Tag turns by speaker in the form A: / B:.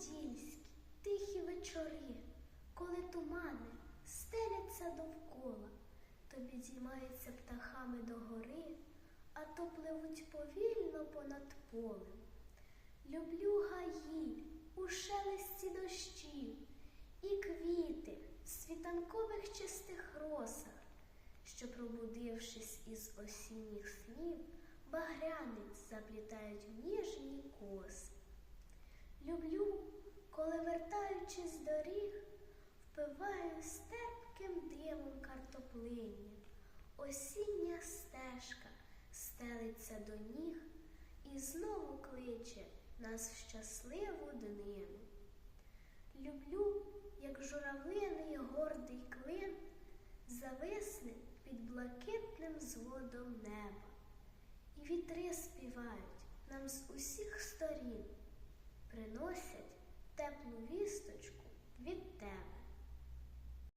A: подільські, тихі вечори, коли тумани стеляться довкола, то підіймаються птахами до гори, а то пливуть повільно понад полем. Люблю гаї у шелесті дощів і квіти в світанкових чистих росах, що, пробудившись із осінніх снів, багрянець заплітають в ніжні коси. Люблю, коли, вертаючись з доріг, впиваюсь терпким димом картоплиння. Осіння стежка стелиться до ніг і знову кличе нас в щасливу днину. Люблю, як журавлиний гордий клин зависне під блакитним зводом неба, і вітри співають нам з усіх сторін, приносять